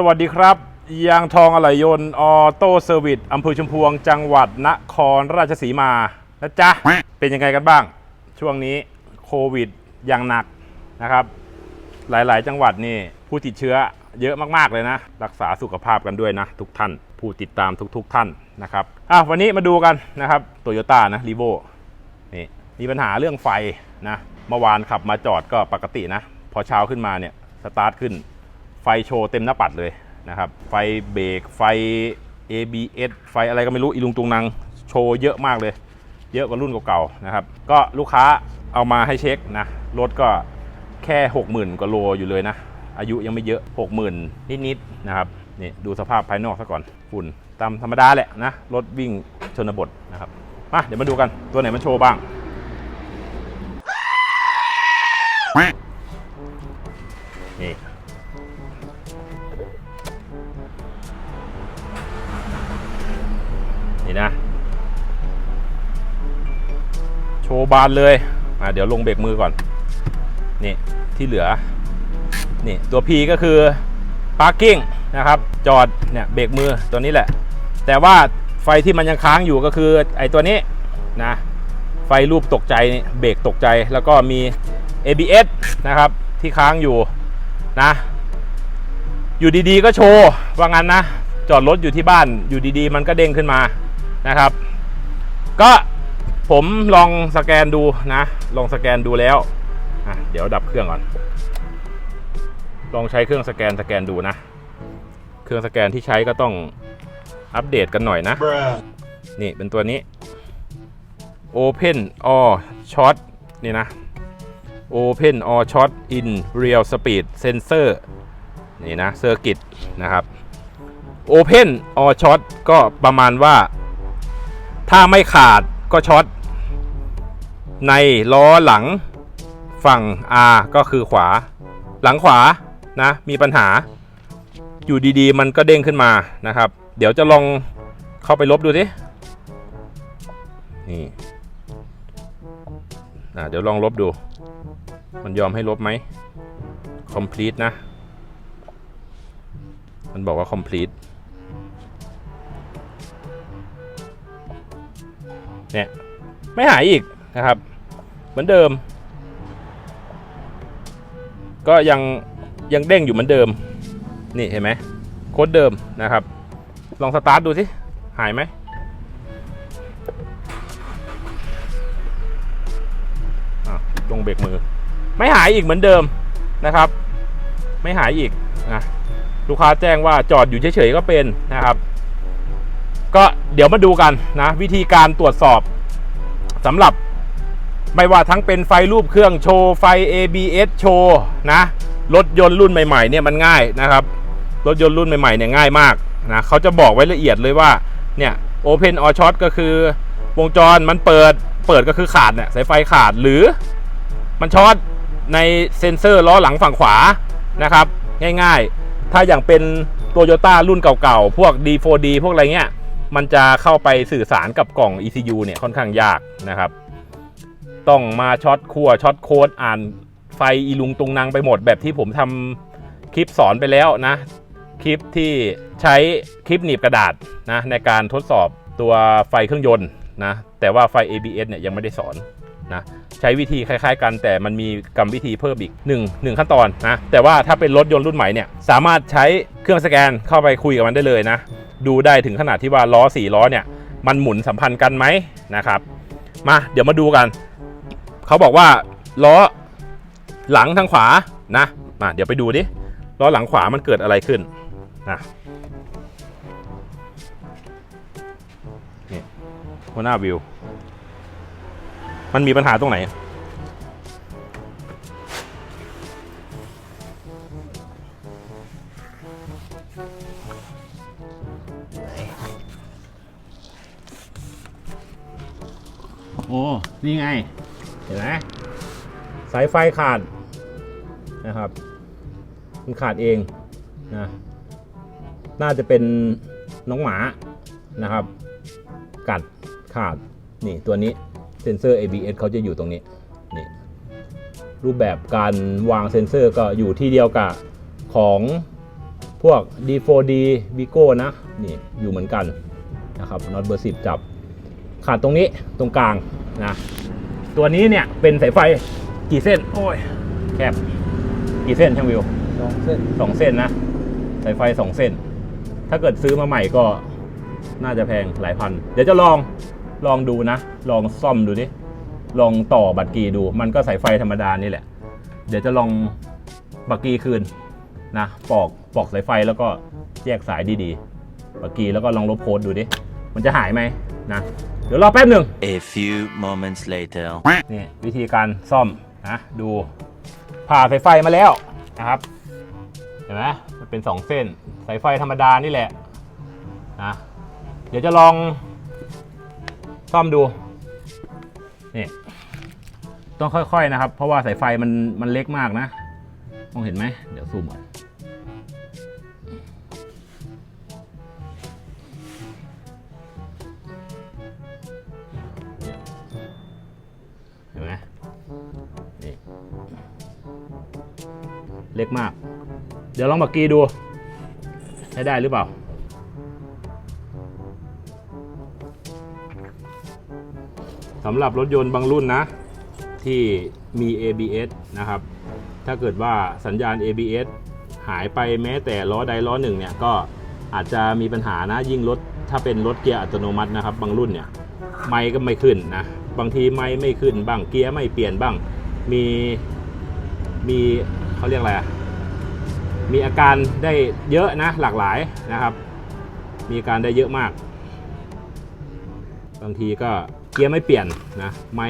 สวัสดีครับ ยางทองอะไหล่ยนต์ออโต้เซอร์วิสอำเภอชุมพวง จังหวัดนครราชสีมานะจ๊ะ เป็นยังไงกันบ้าง ช่วงนี้โควิดอย่างหนักนะครับ หลายๆ จังหวัดนี่ผู้ติดเชื้อเยอะมากๆเลยนะ รักษาสุขภาพกันด้วยนะ ทุกท่านผู้ติดตามทุก ๆ ท่านนะครับอะวันนี้มาดูกันนะครับโตโยต้านะรีโวนี่มีปัญหาเรื่องไฟนะเมื่อวานขับมาจอดก็ปกตินะ พอเช้าขึ้นมาเนี่ยสตาร์ทขึ้น ไฟโชว์เต็มหน้าปัดเลยนะครับ ไฟเบรกไฟ ABS ไฟอะไรก็ไม่รู้อีลุงตุงนางโชว์เยอะมากเลย เยอะกว่ารุ่นเก่าๆนะครับ ก็ลูกค้าเอามาให้เช็คนะ รถก็แค่ 60,000กว่าโลอยู่เลยนะ อายุยังไม่เยอะ 60,000 นิดๆนะครับนี่ดูสภาพภายนอกซะก่อนฝุ่นตามธรรมดาแหละนะ รถวิ่งชนบทนะครับมาเดี๋ยวมาดูกันตัวไหนมันโชว์บ้าง นี่ นี่นะ โชว์บานเลยอะเดี๋ยวลงเบรกมือก่อน นี่ที่เหลือ นี่ตัว P ก็คือ parking นะครับ จอดเนี่ยเบรกมือตัวนี้แหละ แต่ว่าไฟที่มันยังค้างอยู่ก็คือไอ้ตัวนี้นะไฟรูปตกใจนี่เบรกตกใจแล้วก็มี ABS นะครับที่ค้างอยู่นะ อยู่ดีๆก็โชว์ว่างั้นนะ จอดรถอยู่ที่บ้านอยู่ดีๆ มันก็เด้งขึ้นมา นะครับ ก็ผมลองสแกนดูนะ ลองสแกนดูแล้วอะเดี๋ยวดับเครื่องก่อน ลองใช้เครื่องสแกนสแกนดูนะ เครื่องสแกนที่ใช้ก็ต้องอัปเดตกันหน่อยนะ นี่เป็นตัวนี้ Open or Short นี่นะ Open or Short in Real Speed Sensor นี่นะ Circuit นะครับ Open or Short ก็ประมาณว่า ถ้าไม่ขาดก็ช็อต ในล้อหลังฝั่ง R ก็คือขวา หลังขวานะมีปัญหา อยู่ดีๆ มันก็เด้งขึ้นมานะครับ เดี๋ยวจะลองเข้าไปลบดูสินี่เดี๋ยวลองลบดู มันยอมให้ลบไหม complete นะ มันบอกว่า complete เนี่ยไม่หายอีกนะครับ เหมือนเดิม ก็ยังยังเด้งอยู่เหมือนเดิม นี่เห็นไหมโค้ดเดิมนะครับ ลองสตาร์ทดูสิ หายไหมอะลงเบรกมือ ไม่หายอีกเหมือนเดิมนะครับ ไม่หายอีกนะลูกค้าแจ้งว่าจอดอยู่เฉยๆก็เป็นนะครับ ก็เดี๋ยวมาดูกันนะวิธีการตรวจสอบสำหรับไม่ว่าทั้งเป็นไฟรูปเครื่องโชว์ไฟ ABS โชว์นะรถยนต์รุ่นใหม่ๆเนี่ยมันง่ายนะครับ รถยนต์รุ่นใหม่ๆเนี่ยง่ายมากนะเขาจะบอกไว้ละเอียดเลยว่าเนี่ย Open or Short ก็คือวงจรมันเปิดเปิดก็คือขาดเนี่ยสายไฟขาดหรือมันช็อตในเซ็นเซอร์ล้อหลังฝั่งขวานะครับ ง่ายๆ ถ้าอย่างเป็นโตโยต้ารุ่นเก่าๆ พวก D4D พวกอะไรเงี้ย มันจะเข้าไปสื่อสารกับกล่อง ECU เนี่ยค่อนข้างยากนะครับ ต้องมาช็อตคั่วช็อตโค้ดอ่านไฟอีลุงตุงนางไปหมดแบบที่ผมทำคลิปสอนไปแล้วนะ คลิปที่ใช้คลิปหนีบกระดาษนะในการทดสอบตัวไฟเครื่องยนต์นะแต่ว่าไฟ ABS เนี่ยยังไม่ได้สอนนะใช้วิธีคล้าย ๆ กันแต่มันมีกรรมวิธีเพิ่มอีก1 1ขั้นตอนนะแต่ว่าถ้าเป็นรถยนต์รุ่นใหม่เนี่ยสามารถใช้เครื่องสแกนเข้าไปคุยกับมันได้เลยนะ ดูได้ถึงขนาดที่ว่าล้อ4ล้อเนี่ยมันหมุนสัมพันธ์กันไหมนะครับมาเดี๋ยวมาดูกัน เขาบอกว่าล้อหลังทางขวานะมาเดี๋ยวไปดูดิล้อหลังขวามันเกิดอะไรขึ้นนะนี่หัวหน้าวิว มันมีปัญหาตรงไหน นี่ไง เห็นไหมสายไฟขาดนะครับมันขาดเองนะน่าจะเป็นน้องหมานะครับ กัดขาดนี่ตัวนี้เซ็นเซอร์ ABS เขาจะอยู่ตรงนี้นี่รูปแบบการวางเซ็นเซอร์ก็อยู่ที่เดียวกับของพวก D4D Vigo นะนี่อยู่เหมือนกันนะครับน็อตเบอร์10จับ ขาดตรงนี้ตรงกลางนะตัวนี้เนี่ยเป็นสายไฟกี่เส้น โอ้ยแคบกี่เส้นช่างวิวสองเส้นสองเส้นนะสายไฟสองเส้น ถ้าเกิดซื้อมาใหม่ก็น่าจะแพงหลายพัน เดี๋ยวจะลองลองดูนะ ลองซ่อมดูดิลองต่อบัตรกีดู มันก็สายไฟธรรมดานี่แหละ เดี๋ยวจะลองบัตรกีคืนนะปอกปอกสายไฟแล้วก็แยกสายดีๆบัตรกีแล้วก็ลองลบโค้ดดูดิมันจะหายไหมนะ เดี๋ยวรอแป๊บหนึ่ง A few moments later. นี่วิธีการซ่อมนะดูผ่าสายไฟมาแล้วนะครับเห็นไหมมันเป็นสองเส้นสายไฟธรรมดานี่แหละนะเดี๋ยวจะลองซ่อมดูนี่ต้องค่อยๆนะครับ เพราะว่าสายไฟมันมันเล็กมากนะ มองเห็นไหมเดี๋ยวซูมก่อน เล็กมาก เดี๋ยวลองบักกีดู ใช้ได้หรือเปล่า สำหรับรถยนต์บางรุ่นนะ ที่มี ABS นะครับ ถ้าเกิดว่าสัญญาณ ABS หายไปแม้แต่ล้อใดล้อหนึ่งเนี่ย ก็อาจจะมีปัญหานะยิ่งรถถ้าเป็นรถเกียร์อัตโนมัตินะครับ บางรุ่นเนี่ยไม่ก็ไม่ขึ้นนะ บางทีไม่ไม่ขึ้นบ้างเกียร์ไม่เปลี่ยนบ้าง มีมี เขาเรียกอะไรมีอาการได้เยอะนะหลากหลายนะครับ มีอาการได้เยอะมาก บางทีก็เกียร์ไม่เปลี่ยนนะไม่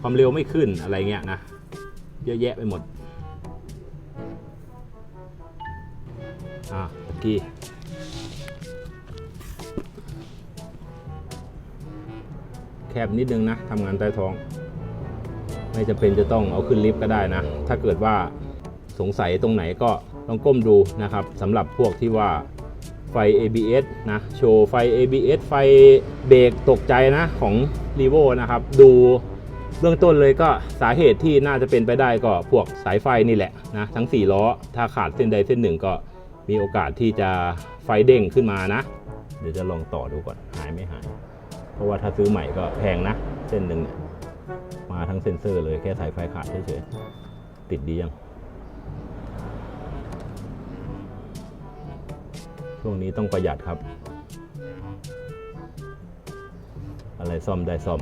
ความเร็วไม่ขึ้นอะไรเงี้ยนะเยอะแยะไปหมดอะตะกี้แคบนิดนึงนะทำงานใต้ท้อง ไม่จำเป็นจะต้องเอาขึ้นลิฟต์ก็ได้นะ ถ้าเกิดว่า สงสัยตรงไหนก็ลองก้มดูนะครับสำหรับพวกที่ว่าไฟ ABS นะโชว์ไฟ ABS ไฟเบรกตกใจนะของ r e v o นะครับ ดูเบื้องต้นเลยก็สาเหตุที่น่าจะเป็นไปได้ก็พวกสายไฟนี่แหละนะทั้ง 4 ล้อ ถ้าขาดเส้นใดเส้นหนึ่งก็มีโอกาสที่จะไฟเด้งขึ้นมานะ เดี๋ยวจะลองต่อดูก่อนหายไม่หาย เพราะว่าถ้าซื้อใหม่ก็แพงนะ เส้นหนึ่งเนี่ยมาทั้งเซ็นเซอร์เลยแค่สายไฟขาดเฉยๆติดดียัง ช่วงนี้ต้องประหยัดครับ อะไรซ่อมได้ซ่อม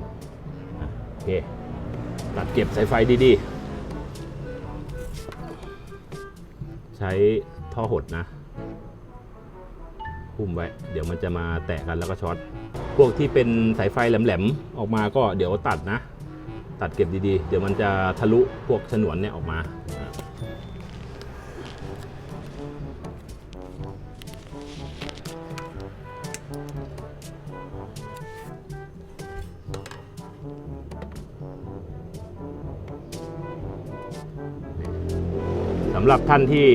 อะโอเคตัดเก็บสายไฟดีๆ ใช้ท่อหดนะหุ้มไว้ เดี๋ยวมันจะมาแตะกันแล้วก็ช็อต พวกที่เป็นสายไฟแหลมๆ ออกมาก็เดี๋ยวตัดนะ ตัดเก็บดีๆ เดี๋ยวมันจะทะลุพวกฉนวนเนี่ยออกมา หรับท่านที่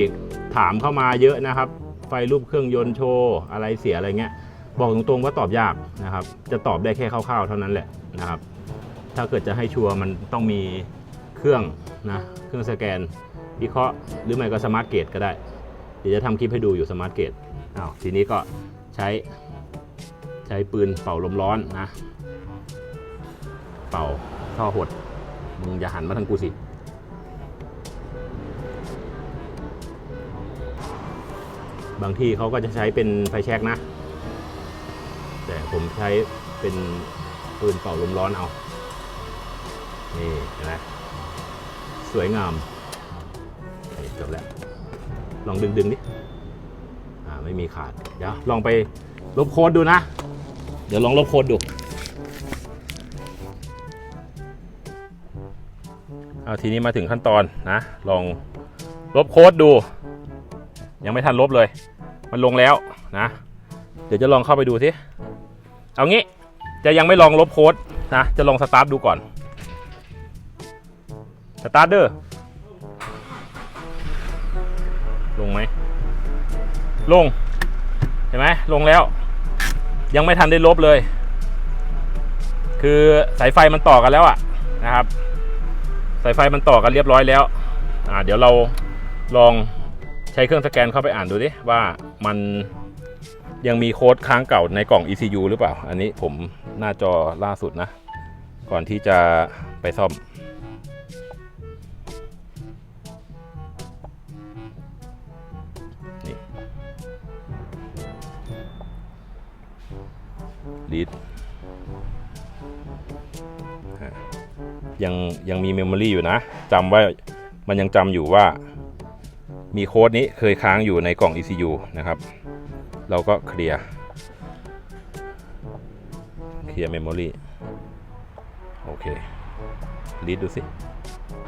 ถามเข้ามาเยอะนะครับ ไฟรูปเครื่องยนต์โชว์อะไรเสียอะไรเงี้ย บอกตรงๆว่าตอบยากนะครับ จะตอบได้แค่คร่าวๆเท่านั้นแหละนะครับ ถ้าเกิดจะให้ชัวร์มันต้องมีเครื่องนะเครื่องสแกนวิเคราะห์หรือไม่ก็สมาร์ทเกตก็ได้ เดี๋ยวจะทำคลิปให้ดูอยู่สมาร์ทเกตอ้าวทีนี้ก็ใช้ใช้ปืนเป่าลมร้อนนะ เป่าท่อหดมึงอย่าหันมาทางกูสิ บางที่เขาก็จะใช้เป็นไฟแช็กนะ แต่ผมใช้เป็นปืนเป่าลมร้อนเอา นี่นไหมสวยงามนี่จบแล้ว ลองดึงดึงๆดิอ่าไม่มีขาด เดี๋ยวลองไปลบโค้ดดูนะ เดี๋ยวลองลบโค้ดดูเอาทีนี้มาถึงขั้นตอนนะ ลองลบโค้ดดู ยังไม่ทันลบเลย มันลงแล้วนะ เดี๋ยวจะลองเข้าไปดูสิเอางี้จะยังไม่ลองลบโค้ดนะ จะลองสตาร์ทดูก่อนสตาร์ทเดอร์ลงไหม ลง เห็นไหมลงแล้ว ยังไม่ทันได้ลบเลย คือสายไฟมันต่อกันแล้วอะนะครับ สายไฟมันต่อกันเรียบร้อยแล้ว อ่า เดี๋ยวเราลอง ช้เครื่องสแกนเข้าไปอ่านดูดิว่ามันยังมีโค้ดค้างเก่าในกล่อง ECU หรือเปล่า อันนี้ผมหน้าจอล่าสุดนะ ก่อนที่จะไปซ่อม นี่ลีดยังยังมีเมมโมรีอยู่นะจำไว้มันยังจำอยู่ว่า มีโค้ดนี้เคยค้างอยู่ในกล่อง ECU นะครับ เราก็เคลียร์ เคลียร์เมมโมรีโอเครีดดูสิ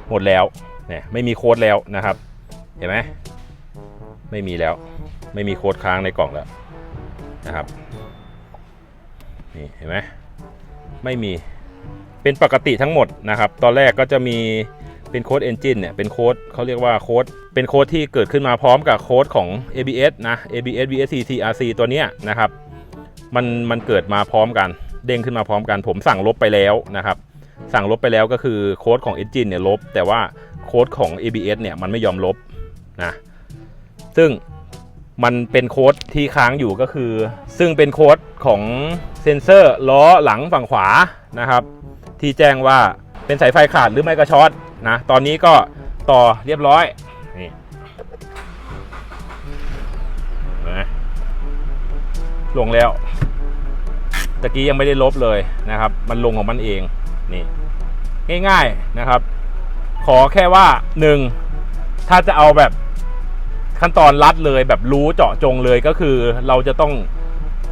หมดแล้วเนี่ยไม่มีโค้ดแล้วนะครับ เห็นไหมไม่มีแล้ว ไม่มีโค้ดค้างในกล่องแล้วนะครับ นี่เห็นไหมไม่มี เป็นปกติทั้งหมดนะครับ ตอนแรกก็จะมี เป็นโค้ด Engine เนี่ยเป็นโค้ดเขาเรียกว่าโค้ดเป็นโค้ดที่เกิดขึ้นมาพร้อมกับโค้ดของ ABS นะ ABS VSC TRC ตัวเนี้ยนะครับมันมันเกิดมาพร้อมกัน เด้งขึ้นมาพร้อมกัน ผมสั่งลบไปแล้วนะครับ สั่งลบไปแล้วก็คือโค้ดของ Engine เนี่ยลบ แต่ว่าโค้ดของ ABS เนี่ยมันไม่ยอมลบนะซึ่งมันเป็นโค้ดที่ค้างอยู่ก็คือ ซึ่งเป็นโค้ดของเซ็นเซอร์ล้อหลังฝั่งขวานะครับ ที่แจ้งว่าเป็นสายไฟขาดหรือไม่ก็ช็อต นะ ตอนนี้ก็ต่อเรียบร้อยนี่เห็นไหมลงแล้วตะกี้ยังไม่ได้ลบเลยนะครับ มันลงของมันเองนี่ง่ายๆนะครับ ขอแค่ว่าหนึ่งถ้าจะเอาแบบขั้นตอนรัดเลยแบบรู้เจาะจงเลยก็คือเราจะต้อง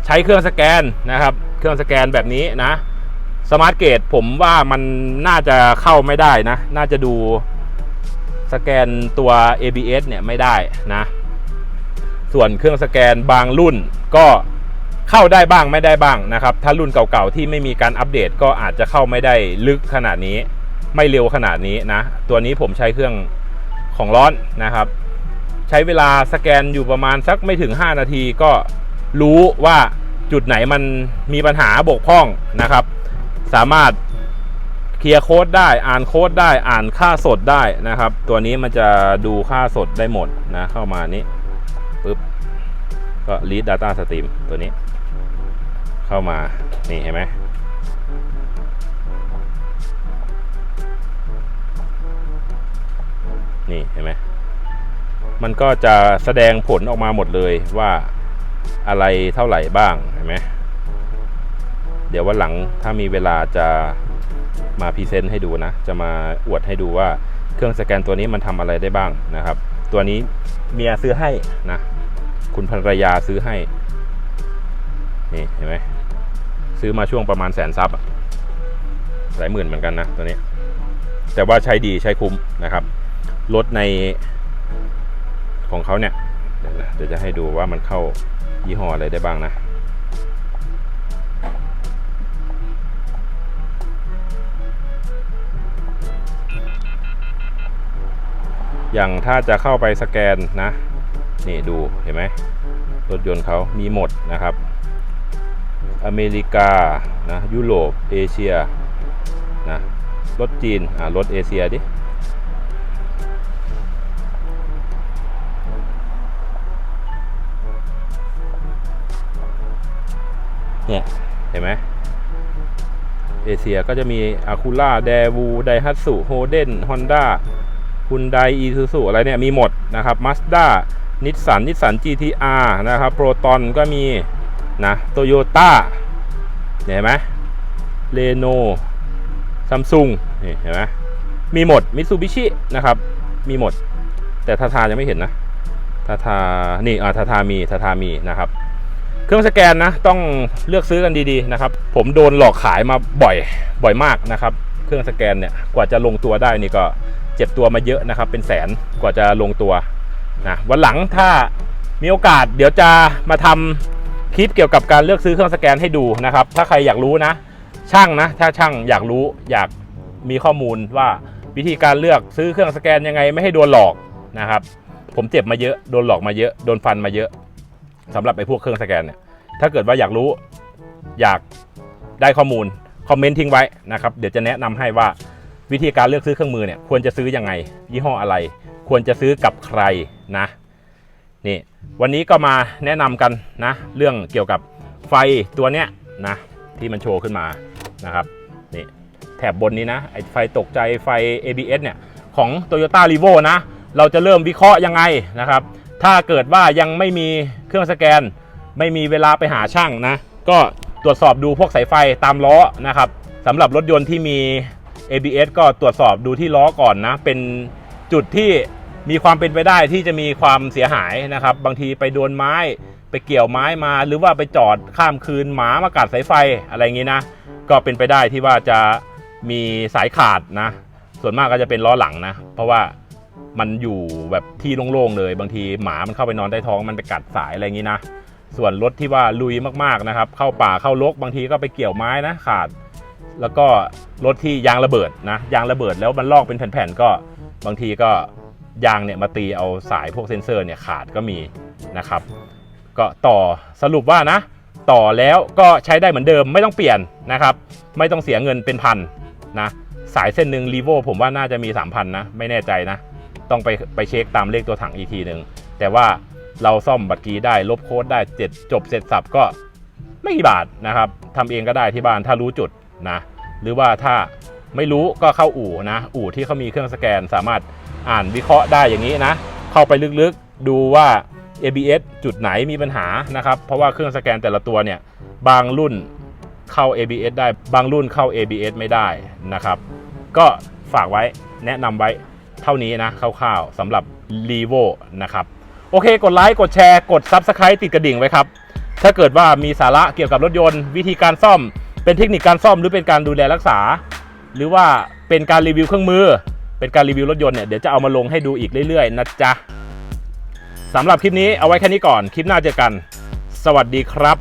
ใช้เครื่องสแกนนะครับ เครื่องสแกนแบบนี้นะ สมาร์ทเกตผมว่ามันน่าจะเข้าไม่ได้นะ น่าจะดูสแกนตัว ABS เนี่ยไม่ได้นะ ส่วนเครื่องสแกนบางรุ่นก็เข้าได้บ้างไม่ได้บ้างนะครับ ถ้ารุ่นเก่าๆที่ไม่มีการอัปเดตก็อาจจะเข้าไม่ได้ลึกขนาดนี้ ไม่เร็วขนาดนี้นะ ตัวนี้ผมใช้เครื่องของร้อนนะครับ ใช้เวลาสแกนอยู่ประมาณสักไม่ถึง 5 นาทีก็รู้ว่าจุดไหนมันมีปัญหาบกพร่องนะครับ สามารถเคลียร์โค้ดได้อ่านโค้ดได้อ่านค่าสดได้นะครับ ตัวนี้มันจะดูค่าสดได้หมดนะ เข้ามานี้ปึ๊บก็ read data stream ตัวนี้ เข้ามานี่เห็นไหมนี่เห็นไหมมันก็จะแสดงผลออกมาหมดเลยว่าอะไรเท่าไหร่บ้างเห็นไหม เดี๋ยววันหลังถ้ามีเวลาจะมาพรีเซนต์ให้ดูนะ จะมาอวดให้ดูว่าเครื่องสแกนตัวนี้มันทำอะไรได้บ้างนะครับ ตัวนี้เมียซื้อให้นะ คุณภรรยาซื้อให้ นี่เห็นไหมซื้อมาช่วงประมาณแสนซับอะหลายหมื่นเหมือนกันนะตัวนี้ แต่ว่าใช้ดีใช้คุ้มนะครับรถในของเขาเนี่ยเดี๋ยวจะให้ดูว่ามันเข้ายี่ห้ออะไรได้บ้างนะ อย่างถ้าจะเข้าไปสแกนนะ นี่ดูเห็นไหมรถยนต์เขามีหมดนะครับ อเมริกานะยุโรปเอเชียนะรถจีนอ่ารถเอเชียดิเนี่ยเห็นไหมเอเชียก็จะมีอาคูล่าเดวู ไดฮัตสุ โฮเดน ฮอนด้า ฮุนไดอีซูซูอะไรเนี่ยมีหมดนะครับมาสด้านิสสันนิสสัน GTR นะครับโปรตอนก็มีนะโตโยต้าเห็นไหมเรโนซัมซุงนี่เห็นไหมมีหมดมิตซูบิชินะครับ มีหมด แต่ทาทายังไม่เห็นนะทาทานี่อ่าทาทามีทาทามีนะครับ เครื่องสแกนนะ ต้องเลือกซื้อกันดีๆนะครับ ผมโดนหลอกขายมาบ่อยบ่อยมากนะครับ เครื่องสแกนเนี่ยกว่าจะลงตัวได้นี่ก็ เจ็บตัวมาเยอะนะครับ เป็นแสนกว่าจะลงตัวนะวันหลังถ้ามีโอกาสเดี๋ยวจะมาทำคลิปเกี่ยวกับการเลือกซื้อเครื่องสแกนให้ดูนะครับ ถ้าใครอยากรู้นะ ช่างนะ ถ้าช่างอยากรู้อยากมีข้อมูลว่าวิธีการเลือกซื้อเครื่องสแกนยังไงไม่ให้โดนหลอกนะครับ ผมเจ็บมาเยอะโดนหลอกมาเยอะโดนฟันมาเยอะสำหรับไอ้พวกเครื่องสแกนเนี่ยถ้าเกิดว่าอยากรู้อยากได้ข้อมูลคอมเมนต์ทิ้งไว้นะครับ เดี๋ยวจะแนะนำให้ว่า วิธีการเลือกซื้อเครื่องมือเนี่ยควรจะซื้อยังไง ยี่ห้ออะไร ควรจะซื้อกับใครนะนี่วันนี้ก็มาแนะนำกันนะ เรื่องเกี่ยวกับไฟตัวเนี้ยนะที่มันโชว์ขึ้นมานะครับนี่แถบบนนี้นะไอไฟตกใจไฟ ABS เนี่ยของ Toyota r e v o นะ เราจะเริ่มวิเคราะห์ยังไงนะครับ ถ้าเกิดว่ายังไม่มีเครื่องสแกน ไม่มีเวลาไปหาช่างนะ ก็ตรวจสอบดูพวกสายไฟตามล้อนะครับสำหรับรถยนต์ที่มี ABS ก็ตรวจสอบดูที่ล้อก่อนนะ เป็นจุดที่มีความเป็นไปได้ที่จะมีความเสียหายนะครับ บางทีไปโดนไม้ไปเกี่ยวไม้มา หรือว่าไปจอดข้ามคืนหมามากัดสายไฟอะไรอย่างนี้นะ ก็เป็นไปได้ที่ว่าจะมีสายขาดนะ ส่วนมากก็จะเป็นล้อหลังนะ เพราะว่ามันอยู่แบบที่โล่งๆเลย บางทีหมามันเข้าไปนอนใต้ท้องมันไปกัดสายอะไรอย่างนี้นะ ส่วนรถที่ว่าลุยมากๆนะครับ เข้าป่าเข้ารกบางทีก็ไปเกี่ยวไม้นะขาด แล้วก็รถที่ยางระเบิดนะยางระเบิดแล้วมันลอกเป็นแผ่นๆก็บางทีก็ยางเนี่ยมาตีเอาสายพวกเซ็นเซอร์เนี่ยขาดก็มีนะครับ ก็ต่อสรุปว่านะ ต่อแล้วก็ใช้ได้เหมือนเดิมไม่ต้องเปลี่ยนนะครับ ไม่ต้องเสียเงินเป็นพันนะสายเส้นหนึ่งรีโวผมว่าน่าจะมี 3,000 นะ ไม่แน่ใจนะ ต้องไปไปเช็คตามเลขตัวถังอีกทีหนึ่งแต่ว่าเราซ่อมบัตรกีได้ลบโค้ดได้เจ็ดจบเสร็จสับก็ไม่กี่บาทนะครับทำเองก็ได้ที่บ้านถ้ารู้จุด นะหรือว่าถ้าไม่รู้ก็เข้าอู่นะอู่ที่เขามีเครื่องสแกนสามารถอ่านวิเคราะห์ได้อย่างนี้นะ เข้าไปลึกๆดูว่า ABS จุดไหนมีปัญหานะครับเพราะว่าเครื่องสแกนแต่ละตัวเนี่ยบางรุ่นเข้า ABS ได้บางรุ่นเข้า ABS ไม่ได้นะครับก็ฝากไว้แนะนำไว้เท่านี้นะคร่าวๆสำหรับ r e v o นะครับโอเค กดไลค์กดแชร์กด Subscribe ติดกระดิ่งไว้ครับ ถ้าเกิดว่ามีสาระเกี่ยวกับรถยนต์ วิธีการซ่อม เป็นเทคนิคการซ่อมหรือเป็นการดูแลรักษา หรือว่าเป็นการรีวิวเครื่องมือ เป็นการรีวิวรถยนต์เนี่ยเดี๋ยวจะเอามาลงให้ดูอีกเรื่อยๆนะจ๊ะสำหรับคลิปนี้เอาไว้แค่นี้ก่อนคลิปหน้าเจอกัน สวัสดีครับ